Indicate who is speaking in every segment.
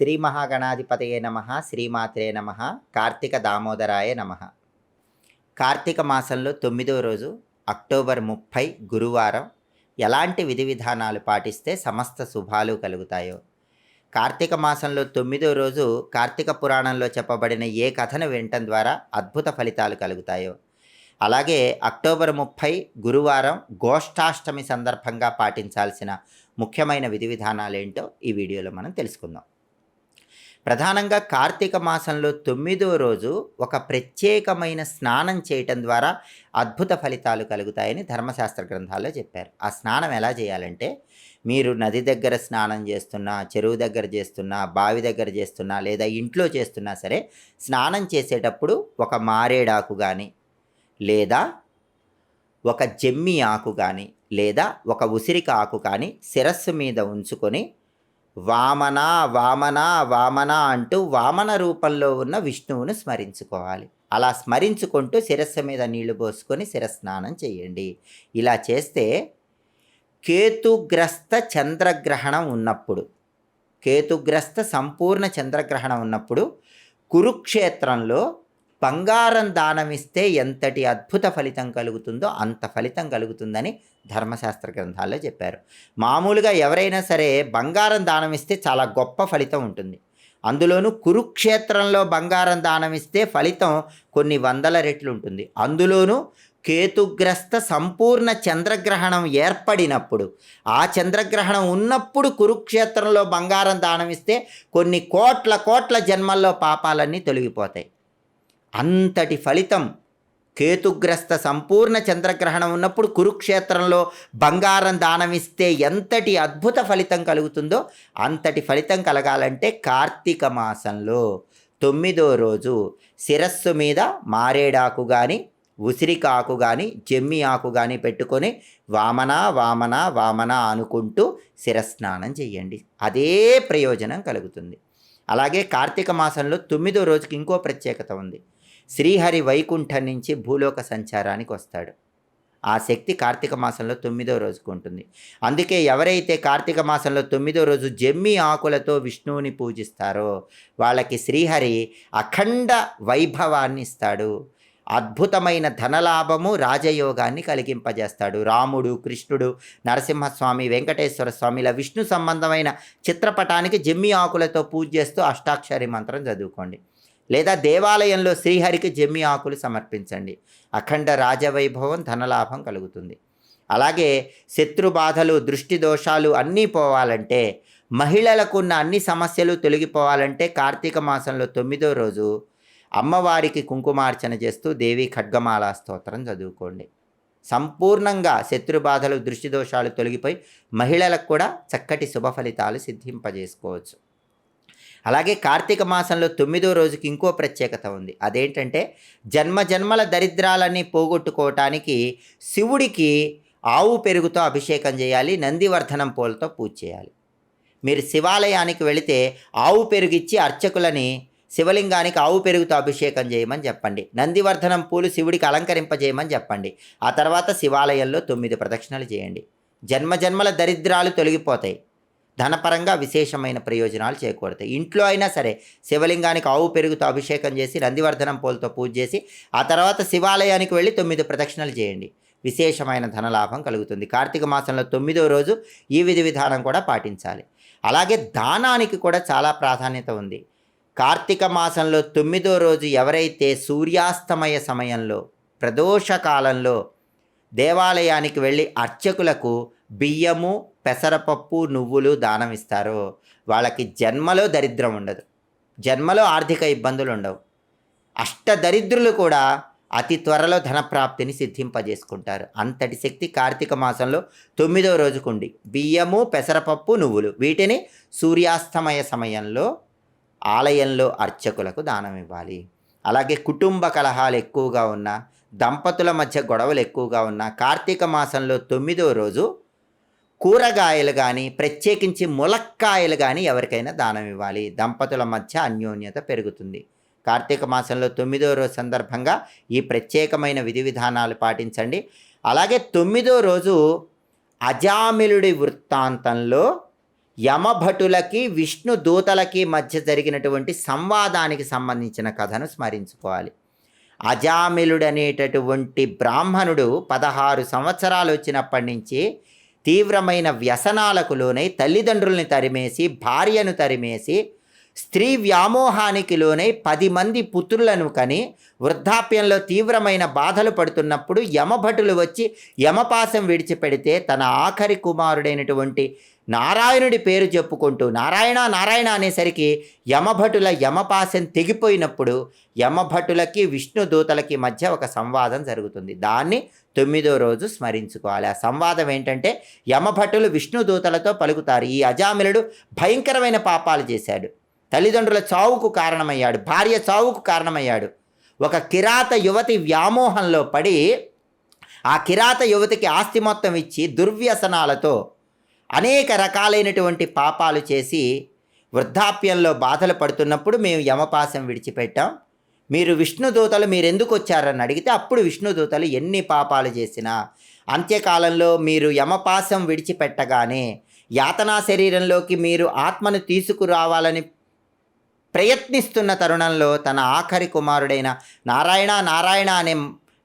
Speaker 1: శ్రీ మహాగణాధిపతయే నమ శ్రీమాత్రే నమ కార్తీక దామోదరాయ నమ. కార్తీక మాసంలో తొమ్మిదో రోజు అక్టోబర్ ముప్పై గురువారం ఎలాంటి విధి విధానాలు పాటిస్తే సమస్త శుభాలు కలుగుతాయో. కార్తీక మాసంలో తొమ్మిదో రోజు కార్తీక పురాణంలో చెప్పబడిన ఏ కథను వినటం ద్వారా అద్భుత ఫలితాలు కలుగుతాయో. అలాగే అక్టోబర్ ముప్పై గురువారం గోష్ఠాష్టమి సందర్భంగా పాటించాల్సిన ముఖ్యమైన విధి విధానాలు ఏంటో ఈ వీడియోలో మనం తెలుసుకుందాం. ప్రధానంగా కార్తీక మాసంలో తొమ్మిదో రోజు ఒక ప్రత్యేకమైన స్నానం చేయటం ద్వారా అద్భుత ఫలితాలు కలుగుతాయని ధర్మశాస్త్ర గ్రంథాల్లో చెప్పారు. ఆ స్నానం ఎలా చేయాలంటే మీరు నది దగ్గర స్నానం చేస్తున్నా చెరువు దగ్గర చేస్తున్నా బావి దగ్గర చేస్తున్నా లేదా ఇంట్లో చేస్తున్నా సరే స్నానం చేసేటప్పుడు ఒక మారేడాకు కానీ లేదా ఒక జమ్మి ఆకు కానీ లేదా ఒక ఉసిరిక ఆకు కానీ శిరస్సు మీద ఉంచుకొని వామన వామన వామన అంటూ వామన రూపంలో ఉన్న విష్ణువును స్మరించుకోవాలి. అలా స్మరించుకుంటూ శిరస్సు మీద నీళ్ళు పోసుకొని శిరస్నానం చేయండి. ఇలా చేస్తే కేతుగ్రస్త చంద్రగ్రహణం ఉన్నప్పుడు కేతుగ్రస్త సంపూర్ణ చంద్రగ్రహణం ఉన్నప్పుడు కురుక్షేత్రంలో బంగారం దానం ఇస్తే ఎంతటి అద్భుత ఫలితం కలుగుతుందో అంత ఫలితం కలుగుతుందని ధర్మశాస్త్ర గ్రంథాల్లో చెప్పారు. మామూలుగా ఎవరైనా సరే బంగారం దానం ఇస్తే చాలా గొప్ప ఫలితం ఉంటుంది. అందులోనూ కురుక్షేత్రంలో బంగారం దానం ఇస్తే ఫలితం కొన్ని వందల రెట్లు ఉంటుంది. అందులోనూ కేతుగ్రస్త సంపూర్ణ చంద్రగ్రహణం ఏర్పడినప్పుడు ఆ చంద్రగ్రహణం ఉన్నప్పుడు కురుక్షేత్రంలో బంగారం దానం ఇస్తే కొన్ని కోట్ల కోట్ల జన్మల్లో పాపాలన్నీ తొలగిపోతాయి. అంతటి ఫలితం కేతుగ్రస్త సంపూర్ణ చంద్రగ్రహణం ఉన్నప్పుడు కురుక్షేత్రంలో బంగారం దానమిస్తే ఎంతటి అద్భుత ఫలితం కలుగుతుందో అంతటి ఫలితం కలగాలంటే కార్తీక మాసంలో తొమ్మిదో రోజు శిరస్సు మీద మారేడాకు కానీ ఉసిరికాకు కానీ జమ్మి ఆకు కానీ పెట్టుకొని వామన వామన వామన అనుకుంటూ శిరస్నానం చేయండి. అదే ప్రయోజనం కలుగుతుంది. అలాగే కార్తీక మాసంలో తొమ్మిదో రోజుకి ఇంకో ప్రత్యేకత ఉంది. శ్రీహరి వైకుంఠం నుంచి భూలోక సంచారానికి వస్తాడు. ఆ శక్తి కార్తీక మాసంలో తొమ్మిదో రోజుకు ఉంటుంది. అందుకే ఎవరైతే కార్తీక మాసంలో తొమ్మిదో రోజు జమ్మి ఆకులతో విష్ణువుని పూజిస్తారో వాళ్ళకి శ్రీహరి అఖండ వైభవాన్ని ఇస్తాడు. అద్భుతమైన ధనలాభము రాజయోగాన్ని కలిగింపజేస్తాడు. రాముడు కృష్ణుడు నరసింహస్వామి వెంకటేశ్వర స్వామి ఇలా విష్ణు సంబంధమైన చిత్రపటానికి జమ్మి ఆకులతో పూజ చేస్తూ అష్టాక్షరి మంత్రం చదువుకోండి. లేదా దేవాలయంలో శ్రీహరికి జమ్మి ఆకులు సమర్పించండి. అఖండ రాజవైభవం ధనలాభం కలుగుతుంది. అలాగే శత్రు బాధలు దృష్టి దోషాలు అన్నీ పోవాలంటే మహిళలకు ఉన్న అన్ని సమస్యలు తొలగిపోవాలంటే కార్తీక మాసంలో తొమ్మిదో రోజు అమ్మవారికి కుంకుమార్చన చేస్తూ దేవి ఖడ్గమాల స్తోత్రం చదువుకోండి. సంపూర్ణంగా శత్రు బాధలు దృష్టి దోషాలు తొలగిపోయి మహిళలకు కూడా చక్కటి శుభ ఫలితాలు సిద్ధింపజేసుకోవచ్చు. అలాగే కార్తీక మాసంలో తొమ్మిదో రోజుకి ఇంకో ప్రత్యేకత ఉంది. అదేంటంటే జన్మ జన్మల దరిద్రాలన్నీ పోగొట్టుకోవటానికి శివుడికి ఆవు పెరుగుతో అభిషేకం చేయాలి నందివర్ధనం పూలతో పూజ చేయాలి. మీరు శివాలయానికి వెళితే ఆవు పెరుగిచ్చి అర్చకులని శివలింగానికి ఆవు పెరుగుతో అభిషేకం చేయమని చెప్పండి. నందివర్ధనం పూలు శివుడికి అలంకరింపజేయమని చెప్పండి. ఆ తర్వాత శివాలయంలో తొమ్మిది ప్రదక్షిణలు చేయండి. జన్మ జన్మల దరిద్రాలు తొలగిపోతాయి. ధనపరంగా విశేషమైన ప్రయోజనాలు చేకూడతాయి ఇంట్లో అయినా సరే శివలింగానికి ఆవు పెరుగుతో అభిషేకం చేసి నందివర్ధనం పూలతో పూజ చేసి ఆ తర్వాత శివాలయానికి వెళ్ళి తొమ్మిది ప్రదక్షిణలు చేయండి. విశేషమైన ధనలాభం కలుగుతుంది. కార్తీక మాసంలో తొమ్మిదో రోజు ఈ విధి విధానం కూడా పాటించాలి. అలాగే దానానికి కూడా చాలా ప్రాధాన్యత ఉంది. కార్తీక మాసంలో తొమ్మిదో రోజు ఎవరైతే సూర్యాస్తమయ సమయంలో ప్రదోష కాలంలో దేవాలయానికి వెళ్ళి అర్చకులకు బియ్యము పెసరపప్పు నువ్వులు దానం ఇస్తారో. వాళ్ళకి జన్మలో దరిద్రం ఉండదు. జన్మలో ఆర్థిక ఇబ్బందులు ఉండవు. అష్టదరిద్రులు కూడా అతి త్వరలో ధనప్రాప్తిని సిద్ధింపజేసుకుంటారు. అంతటి శక్తి కార్తీక మాసంలో తొమ్మిదవ రోజుకుండి. బియ్యము పెసరపప్పు నువ్వులు వీటిని సూర్యాస్తమయ సమయంలో ఆలయంలో అర్చకులకు దానం ఇవ్వాలి. అలాగే కుటుంబ కలహాలు ఎక్కువగా ఉన్న దంపతుల మధ్య గొడవలు ఎక్కువగా ఉన్న కార్తీక మాసంలో తొమ్మిదో రోజు కూరగాయలు కానీ ప్రత్యేకించి ములక్కాయలు కానీ ఎవరికైనా దానం ఇవ్వాలి. దంపతుల మధ్య అన్యోన్యత పెరుగుతుంది. కార్తీక మాసంలో తొమ్మిదో రోజు సందర్భంగా ఈ ప్రత్యేకమైన విధి విధానాలు పాటించండి. అలాగే తొమ్మిదో రోజు అజామిలుడి వృత్తాంతంలో యమభటులకి విష్ణు దూతలకి మధ్య జరిగినటువంటి సంవాదానికి సంబంధించిన కథను స్మరించుకోవాలి. అజామిలుడనేటటువంటి బ్రాహ్మణుడు పదహారు సంవత్సరాలు వచ్చినప్పటి నుంచి తీవ్రమైన వ్యసనాలకు లోనై తల్లిదండ్రుల్ని తరిమేసి భార్యను తరిమేసి స్త్రీ వ్యామోహానికి లోనై పది మంది పుత్రులను కని వృద్ధాప్యంలో తీవ్రమైన బాధలు పడుతున్నప్పుడు యమభటులు వచ్చి యమపాసం విడిచిపెడితే తన ఆఖరి కుమారుడైనటువంటి నారాయణుడి పేరు చెప్పుకుంటూ నారాయణ నారాయణ అనేసరికి యమభటుల యమపాసం తెగిపోయినప్పుడు యమభటులకి విష్ణు దూతలకి మధ్య ఒక సంవాదం జరుగుతుంది. దాన్ని తొమ్మిదో రోజు స్మరించుకోవాలి. ఆ సంవాదం ఏంటంటే యమభటులు విష్ణు దూతలతో పలుకుతారు. ఈ అజామిలుడు భయంకరమైన పాపాలు చేశాడు. తల్లిదండ్రుల చావుకు కారణమయ్యాడు భార్య చావుకు కారణమయ్యాడు. ఒక కిరాత యువతి వ్యామోహంలో పడి ఆ కిరాత యువతికి ఆస్తి మొత్తం ఇచ్చి దుర్వ్యసనాలతో అనేక రకాలైనటువంటి పాపాలు చేసి వృద్ధాప్యంలో బాధలు పడుతున్నప్పుడు మేము యమపాసం విడిచిపెట్టాం. మీరు విష్ణుదూతలు మీరు ఎందుకు వచ్చారని అడిగితే అప్పుడు విష్ణుదూతలు ఎన్ని పాపాలు చేసినా అంత్యకాలంలో మీరు యమపాసం విడిచిపెట్టగానే యాతనా శరీరంలోకి మీరు ఆత్మను తీసుకురావాలని ప్రయత్నిస్తున్న తరుణంలో తన ఆఖరి కుమారుడైన నారాయణ నారాయణ అనే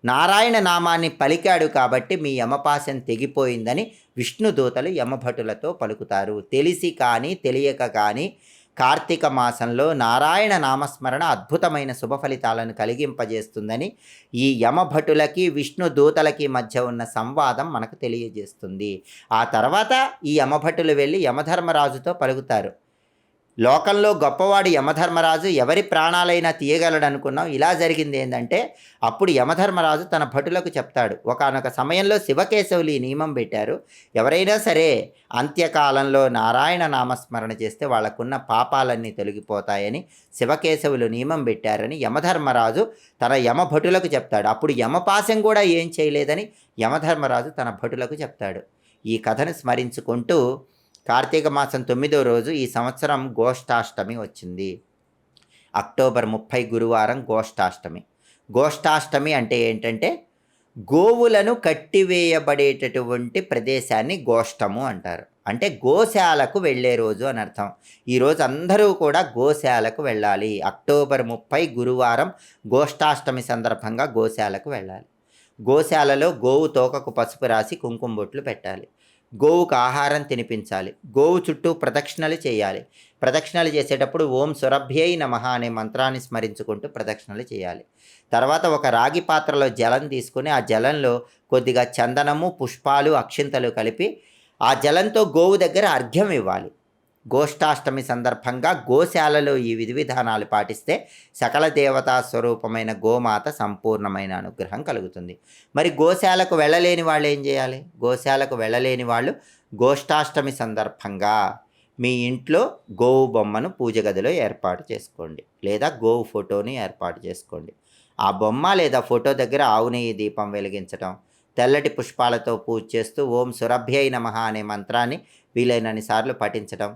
Speaker 1: నారాయణ నామాన్ని పలికాడు కాబట్టి మీ యమపాశం తెగిపోయిందని విష్ణుదూతలు యమభటులతో పలుకుతారు. తెలిసి కానీ తెలియక కానీ కార్తీక మాసంలో నారాయణ నామస్మరణ అద్భుతమైన శుభ ఫలితాలను కలిగింపజేస్తుందని ఈ యమభటులకి విష్ణు దూతలకి మధ్య ఉన్న సంవాదం మనకు తెలియజేస్తుంది. ఆ తర్వాత ఈ యమభటులు వెళ్ళి యమధర్మరాజుతో పలుకుతారు. లోకంలో గొప్పవాడు యమధర్మరాజు ఎవరి ప్రాణాలైనా తీయగలడు అనుకున్నాం ఇలా జరిగింది ఏంటంటే అప్పుడు యమధర్మరాజు తన భటులకు చెప్తాడు. ఒకనొక సమయంలో శివకేశవులు ఈ నియమం పెట్టారు. ఎవరైనా సరే అంత్యకాలంలో నారాయణ నామస్మరణ చేస్తే వాళ్ళకున్న పాపాలన్నీ తొలగిపోతాయని శివకేశవులు నియమం పెట్టారని యమధర్మరాజు తన యమభటులకు చెప్తాడు. అప్పుడు యమపాశం కూడా ఏం చేయలేదని యమధర్మరాజు తన భటులకు చెప్తాడు. ఈ కథను స్మరించుకుంటూ కార్తీక మాసం తొమ్మిదో రోజు ఈ సంవత్సరం గోష్ఠాష్టమి వచ్చింది. అక్టోబర్ ముప్పై గురువారం గోష్ఠాష్టమి. గోష్ఠాష్టమి అంటే ఏంటంటే గోవులను కట్టివేయబడేటటువంటి ప్రదేశాన్ని గోష్టము అంటారు. అంటే గోశాలకు వెళ్ళే రోజు అని అర్థం. ఈరోజు అందరూ కూడా గోశాలకు వెళ్ళాలి. అక్టోబర్ ముప్పై గురువారం గోష్ఠాష్టమి సందర్భంగా గోశాలకు వెళ్ళాలి. గోశాలలో గోవు తోకకు పసుపు రాసి కుంకుమ బొట్లు పెట్టాలి. గోవుకు ఆహారం తినిపించాలి. గోవు చుట్టూ ప్రదక్షిణలు చేయాలి. ప్రదక్షిణలు చేసేటప్పుడు ఓం సురభ్యై నమ అనే మంత్రాన్ని స్మరించుకుంటూ ప్రదక్షిణలు చేయాలి. తర్వాత ఒక రాగి పాత్రలో జలం తీసుకుని ఆ జలంలో కొద్దిగా చందనము పుష్పాలు అక్షింతలు కలిపి ఆ జలంతో గోవు దగ్గర అర్ఘ్యం ఇవ్వాలి. గోష్ఠాష్టమి సందర్భంగా గోశాలలో ఈ విధి విధానాలు పాటిస్తే సకల దేవతా స్వరూపమైన గోమాత సంపూర్ణమైన అనుగ్రహం కలుగుతుంది. మరి గోశాలకు వెళ్ళలేని వాళ్ళు ఏం చేయాలి? గోశాలకు వెళ్ళలేని వాళ్ళు గోష్ఠాష్టమి సందర్భంగా మీ ఇంట్లో గోవు బొమ్మను పూజ గదిలో ఏర్పాటు చేసుకోండి. లేదా గోవు ఫోటోని ఏర్పాటు చేసుకోండి. ఆ బొమ్మ లేదా ఫోటో దగ్గర ఆవు నెయ్యి దీపం వెలిగించడం తెల్లటి పుష్పాలతో పూజ చేస్తూ ఓం సురభ్యై నమ అనే మంత్రాన్ని వీలైనన్ని సార్లు పఠించడం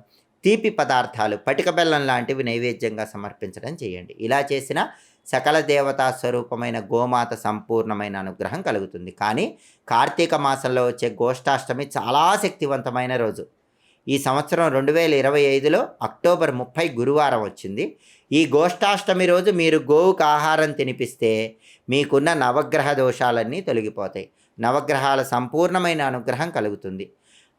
Speaker 1: తీపి పదార్థాలు పటిక బెల్లం లాంటివి నైవేద్యంగా సమర్పించడం చేయండి. ఇలా చేసిన సకల దేవతా స్వరూపమైన గోమాత సంపూర్ణమైన అనుగ్రహం కలుగుతుంది. కానీ కార్తీక మాసంలో వచ్చే గోష్ఠాష్టమి చాలా శక్తివంతమైన రోజు. ఈ సంవత్సరం రెండు వేల ఇరవై ఐదులో అక్టోబర్ ముప్పై గురువారం వచ్చింది. ఈ గోష్ఠాష్టమి రోజు మీరు గోవుకు ఆహారం తినిపిస్తే మీకున్న నవగ్రహ దోషాలన్నీ తొలగిపోతాయి. నవగ్రహాల సంపూర్ణమైన అనుగ్రహం కలుగుతుంది.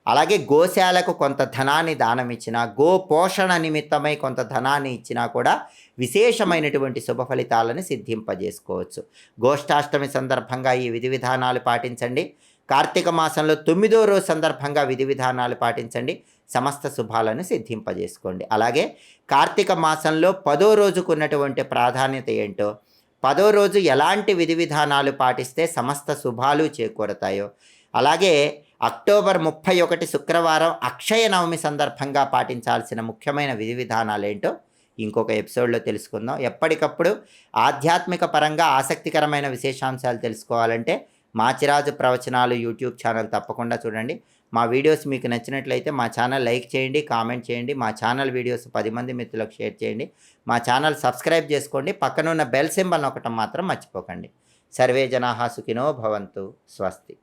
Speaker 1: అలాగే గోశాలకు కొంత ధనాన్ని దానం ఇచ్చినా గో పోషణ నిమిత్తమై కొంత ధనాన్ని ఇచ్చినా కూడా విశేషమైనటువంటి శుభ ఫలితాలను సిద్ధింపజేసుకోవచ్చు. గోష్ఠాష్టమి సందర్భంగా ఈ విధి విధానాలు పాటించండి. కార్తీక మాసంలో తొమ్మిదో రోజు సందర్భంగా విధి విధానాలు పాటించండి. సమస్త శుభాలను సిద్ధింపజేసుకోండి. అలాగే కార్తీక మాసంలో పదో రోజుకు ఉన్నటువంటి ప్రాధాన్యత ఏంటో పదో రోజు ఎలాంటి విధి విధానాలు పాటిస్తే సమస్త శుభాలు చేకూరతాయో అలాగే అక్టోబర్ ముప్పై ఒకటి శుక్రవారం అక్షయ నవమి సందర్భంగా పాటించాల్సిన ముఖ్యమైన విధి విధానాలు ఏంటో ఇంకొక ఎపిసోడ్లో తెలుసుకుందాం. ఎప్పటికప్పుడు ఆధ్యాత్మిక పరంగా ఆసక్తికరమైన విశేషాంశాలు తెలుసుకోవాలంటే మాచిరాజు ప్రవచనాలు యూట్యూబ్ ఛానల్ తప్పకుండా చూడండి. మా వీడియోస్ మీకు నచ్చినట్లయితే మా ఛానల్ లైక్ చేయండి కామెంట్ చేయండి మా ఛానల్ వీడియోస్ పది మంది మిత్రులకు షేర్ చేయండి. మా ఛానల్ సబ్స్క్రైబ్ చేసుకోండి. పక్కనున్న బెల్ సింబల్ నొక్కటం మాత్రం మర్చిపోకండి. సర్వే జనాహా సుఖినో భవంతు. స్వస్తి.